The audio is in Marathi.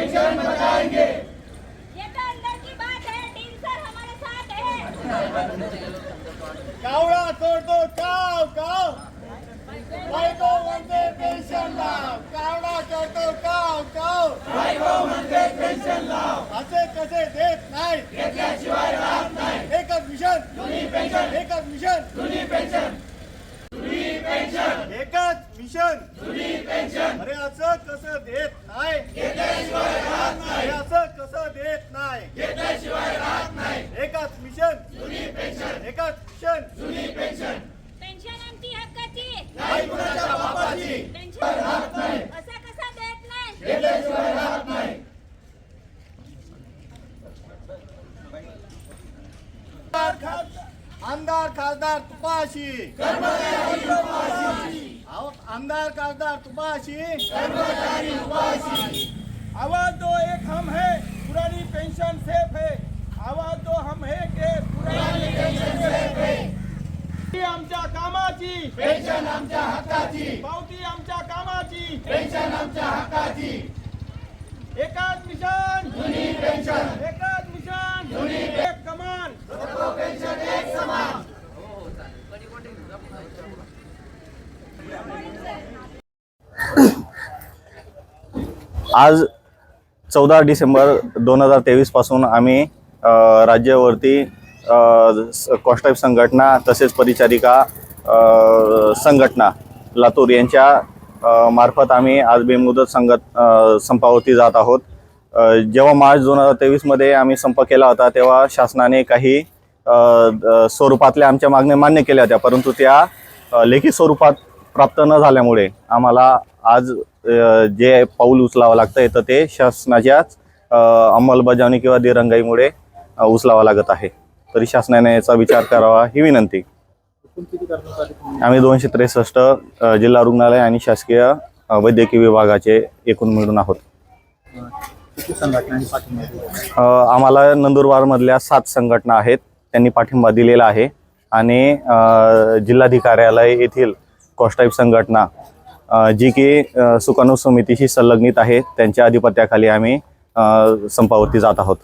ये तो अंदर की बात है डील सर हमारे साथ है। कावळा तोडतो काव काव. बायको म्हणते पेन्शन लाव. कावळा तोडतो काव काव. बायको म्हणते पेन्शन लाव. असे कसे देत नाही. घेतल्याशिवाय राहत नाही. एकच मिशन एकच मिशन एकच मिशन अरे असं कसं देत नाही? असं कसं देत नाही? एकच मिशन. एकच मिशन. पेन्शन आमची हक्काची. नाही कुणाच्या बापाची. पेन्शन असा कसा देत नाही? आमदार खासदार तुपाशी. आमदार खासदार तुपाशी. आवाज दो एक हम है पुरानी पेंशन सेफ है. आवाज दो हम है के पुरानी पेंशन सेफ है. पावती आमच्या कामाची. पेन्शन आमच्या हक्काची. पावती आमच्या कामाची. पेन्शन आमच्या हक्काची. एकाच मिशन पेन्शन एकाच मिशन एक कमान आज चौदा डिसेंबर दोन हजार तेवीसपासून आम्ही राज्यवरती राज्यावरती कॉस्टाईप संघटना तसेच परिचारिका संघटना लातूर यांच्या मार्फत आम्ही आज बेमुदत संगत संपावरती जात आहोत. जेव्हा मार्च दोन हजार तेवीसमध्ये आम्ही संप केला होता तेव्हा शासनाने काही द- स्वरूपातल्या आमच्या मागण्या मान्य केल्या होत्या परंतु त्या लेखी स्वरूपात प्राप्त न झाल्यामुळे आम्हाला आज जे पाऊल उचलावं लागतं तर ते शासनाच्याच अंमलबजावणी किंवा दिरंगाईमुळे उचलावा उचलावं लागत आहे. तरी शासनाने याचा विचार करावा ही विनंती. आम्ही दोनशे त्रेसष्ट जिल्हा रुग्णालय आणि शासकीय वैद्यकीय विभागाचे एकूण मिळून आहोत. आम्हाला नंदुरबारमधल्या सात संघटना आहेत. त्यांनी पाठिंबा दिलेला आहे. आणि जिल्हाधिकार्यालय येथील कॉस्टाईप संघटना जी की सुकाणू समितीशी संलग्नित आहे. त्यांच्या अधिपत्याखाली आम्ही संपावरती जात आहोत.